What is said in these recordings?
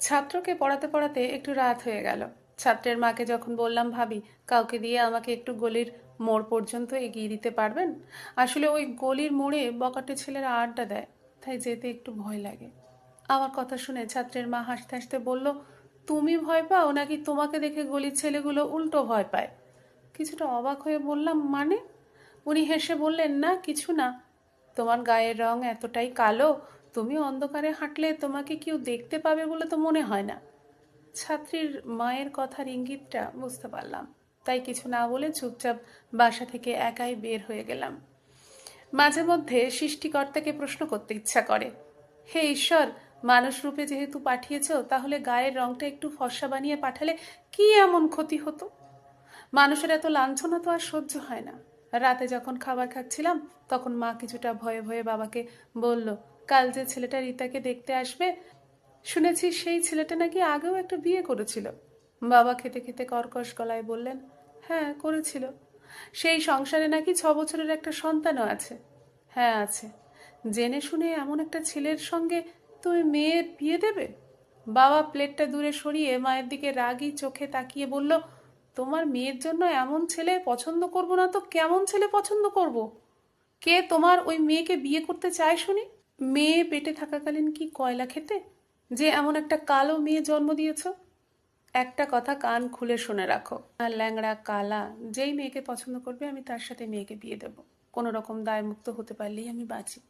ছাত্রকে পড়াতে পড়াতে একটু রাত হয়ে গেল। ছাত্রের মাকে যখন বললাম, ভাবি, কাউকে দিয়ে আমাকে একটু গলির মোড় পর্যন্ত এগিয়ে দিতে পারবেন? আসলে ওই গলির মোড়ে বকাটে ছেলেরা আড্ডা দেয়, তাই যেতে একটু ভয় লাগে। আমার কথা শুনে ছাত্রের মা হাসতে হাসতে বলল, তুমি ভয় পাও নাকি তোমাকে দেখে গলির ছেলেগুলো উল্টো ভয় পায়? কিছুটা অবাক হয়ে বললাম মানে? উনি হেসে বললেন, না, কিছু না। তোমার গায়ের রং এতটাই কালো তুমি অন্ধকারে হাঁটলে তোমাকে কেউ দেখতে পাবে বলে তো মনে হয় না। ছাত্রীর মায়ের কথার ইঙ্গিতটা বুঝতে পারলাম। তাই কিছু না বলে চুপচাপ বাসা থেকে একাই বের হয়ে গেলাম। মাঝে মধ্যে সৃষ্টিকর্তাকে প্রশ্ন করতে ইচ্ছা করে, হে ঈশ্বর, মানুষ রূপে যেহেতু পাঠিয়েছ, তাহলে গায়ের রংটা একটু ফর্সা বানিয়ে পাঠালে কি এমন ক্ষতি হতো? মানুষের এত লাঞ্ছনা তো আর সহ্য হয় না। রাতে যখন খাবার খাচ্ছিলাম, তখন মা কিছুটা ভয়ে ভয়ে বাবাকে বলল কাল যে ছেলেটা রিতাকে দেখতে আসবে, শুনেছি সেই ছেলেটা নাকি আগেও একটা বিয়ে করেছিল। বাবা খেতে খেতে কর্কশ গলায় বললেন হ্যাঁ করেছিল। সেই সংসারে নাকি ছ বছরের একটা সন্তানও আছে। হ্যাঁ আছে। জেনে শুনে এমন একটা ছেলের সঙ্গে তুমি মেয়ের বিয়ে দেবে? বাবা প্লেটটা দূরে সরিয়ে মায়ের দিকে রাগী চোখে তাকিয়ে বলল, তোমার মেয়ের জন্য এমন ছেলে পছন্দ করব না তো কেমন ছেলে পছন্দ করব? কে তোমার ওই মেয়েকে বিয়ে করতে চায় শুনি? মেয়ে পেটে থাকাকালীন কি কয়লা খেতে? যে এমন একটা কালো মেয়ে জন্ম দিয়েছ? একটা কথা কান খুলে শুনে রাখো। আর ল্যাংড়া, কালা, যেই মেয়েকে পছন্দ করবে, আমি তার সাথে মেয়েকে বিয়ে দেব। কোনো রকম দায়মুক্ত হতে পারলেই আমি বাঁচি।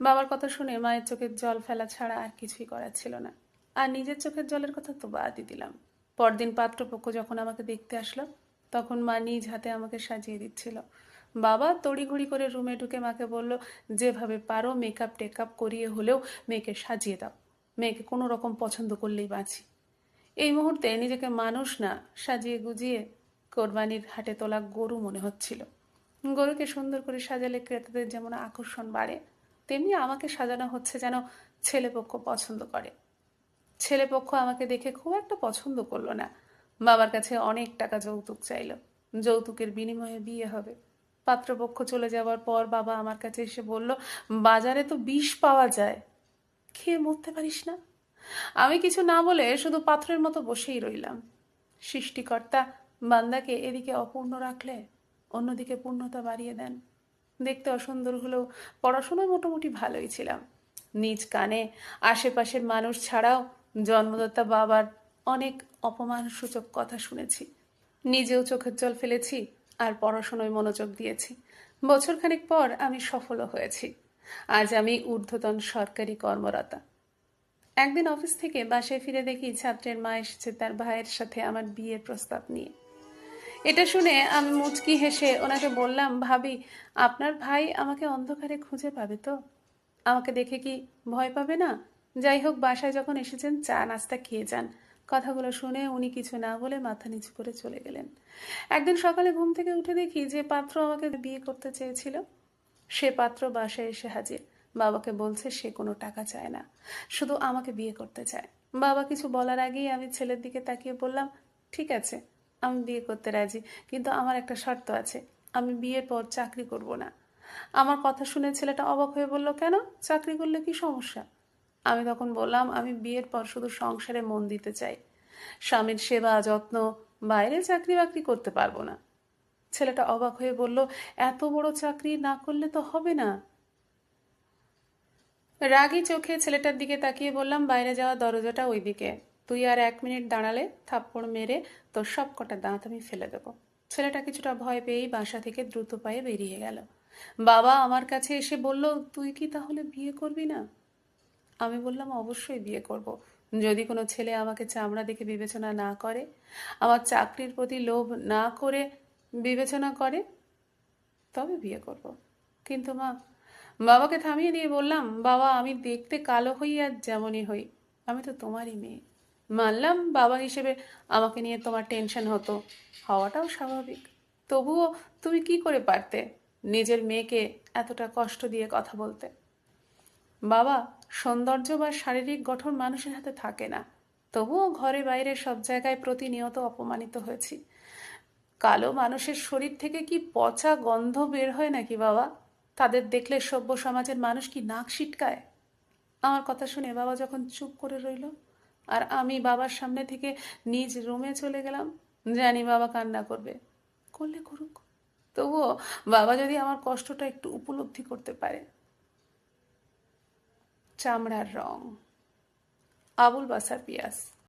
বাবার কথা শুনে মায়ের চোখের জল ফেলা ছাড়া আর কিছুই করার ছিল না। আর নিজের চোখের জলের কথা তো বাদই দিলাম। পরদিন পাত্রপক্ষ যখন আমাকে দেখতে আসলো, তখন মা নিজ হাতে আমাকে সাজিয়ে দিচ্ছিল। বাবা তড়িঘড়ি করে রুমে ঢুকে মাকে বলল, যেভাবে পারো মেকআপ টেকআপ করিয়ে হলেও মেয়েকে সাজিয়ে দাও। মেয়েকে কোনো রকম পছন্দ করলেই বাঁচি। এই মুহূর্তে নিজেকে মানুষ না, সাজিয়ে গুজিয়ে কোরবানির হাটে তোলা গরু মনে হচ্ছিল। গরুকে সুন্দর করে সাজালে ক্রেতাদের যেমন আকর্ষণ বাড়ে, তেমনি আমাকে সাজানো হচ্ছে যেন ছেলেপক্ষ পছন্দ করে। ছেলেপক্ষ আমাকে দেখে খুব একটা পছন্দ করল না। বাবার কাছে অনেক টাকা যৌতুক চাইলো। যৌতুকের বিনিময়ে বিয়ে হবে। পাত্রপক্ষ চলে যাওয়ার পর বাবা আমার কাছে এসে বলল, বাজারে তো বিষ পাওয়া যায়, খেয়ে মরতে পারিস না? আমি কিছু না বলে শুধু পাত্রের মতো বসেই রইলাম। সৃষ্টিকর্তা বান্দাকে এদিকে অপূর্ণ রাখলে অন্যদিকে পূর্ণতা বাড়িয়ে দেন। দেখতে অসুন্দর হলেও পড়াশোনায় মোটামুটি ভালোই ছিলাম। নিজ কানে আশেপাশের মানুষ ছাড়াও জন্মদত্তা বাবার অনেক অপমানসূচক কথা শুনেছি। নিজেও চোখের জল ফেলেছি। আর পড়াশোনায় মনোযোগ দিয়েছি। বছরখানেক পর আমি সফলও হয়েছি। আজ আমি ঊর্ধ্বতন সরকারি কর্মরতা একদিন অফিস থেকে বাসায় ফিরে দেখি ছাত্রের মা এসেছে তার ভাইয়ের সাথে আমার বিয়ের প্রস্তাব নিয়ে। এটা শুনে আমি মুচকি হেসে ওনাকে বললাম, ভাবি, আপনার ভাই আমাকে অন্ধকারে খুঁজে পাবে তো? আমাকে দেখে কি ভয় পাবে না? যাই হোক, বাসায় যখন এসেছেন, চা নাস্তা খেয়ে যান। কথাগুলো শুনে উনি কিছু না বলে মাথা নিচু করে চলে গেলেন। একদিন সকালে ঘুম থেকে উঠে দেখি যে পাত্র আমাকে বিয়ে করতে চেয়েছিল। সে পাত্র বাসায় এসে হাজির। বাবাকে বলছে সে কোনো টাকা চায় না, শুধু আমাকে বিয়ে করতে চায়। বাবা কিছু বলার আগেই আমি ছেলের দিকে তাকিয়ে বললাম, ঠিক আছে, আমি বিয়ে করতে রাজি, কিন্তু আমার একটা শর্ত আছে, আমি বিয়ের পর চাকরি করব না। আমার কথা শুনে ছেলেটা অবাক হয়ে বলল, কেন? চাকরি করলে কি সমস্যা? আমি তখন বললাম, আমি বিয়ের পর শুধু সংসারে মন দিতে চাই। স্বামীর সেবা, যত্ন, বাইরে চাকরি বাকরি করতে পারব না। ছেলেটা অবাক হয়ে বলল, এত বড় চাকরি না করলে তো হবে না। রাগী চোখে ছেলেটার দিকে তাকিয়ে বললাম, বাইরে যাওয়া দরজাটা ওইদিকে। তুই আর এক মিনিট দাঁড়ালে থাপ্পড় মেরে তোর সব কটা দাঁত আমি ফেলে দেবো। ছেলেটা কিছুটা ভয় পেয়েই বাসা থেকে দ্রুত পায়ে বেরিয়ে গেল। বাবা আমার কাছে এসে বলল, তুই কি তাহলে বিয়ে করবি না? আমি বললাম, অবশ্যই বিয়ে করব। যদি কোনো ছেলে আমাকে চামড়া দেখে বিবেচনা না করে, আমার চাকরির প্রতি লোভ না করে বিবেচনা করে, তবে বিয়ে করব। কিন্তু মা, বাবাকে থামিয়ে দিয়ে বললাম, বাবা, আমি দেখতে কালো হই আর যেমনই হই, আমি তো তোমারই মেয়ে মানলাম, বাবা হিসেবে আমাকে নিয়ে তোমার টেনশন হতো হওয়াটাও স্বাভাবিক তবুও তুমি কি করে পারতে নিজের মেয়েকে এতটা কষ্ট দিয়ে কথা বলতে বাবা সৌন্দর্য বা শারীরিক গঠন মানুষের হাতে থাকে না। তবুও ঘরে বাইরে সব জায়গায় প্রতিনিয়ত অপমানিত হয়েছি। কালো মানুষের শরীর থেকে কি পচা গন্ধ বের হয় নাকি বাবা? তাদের দেখলে সভ্য সমাজের মানুষ কি নাক সিটকায় আমার কথা শুনে বাবা যখন চুপ করে রইল, আর আমি বাবার সামনে থেকে নিজ রুমে চলে গেলাম, জানি বাবা কান্না করবে। করলে করুক। তবুও বাবা যদি আমার কষ্টটা একটু উপলব্ধি করতে পারে। চামড়ার রং আবুল বাসার পিয়াস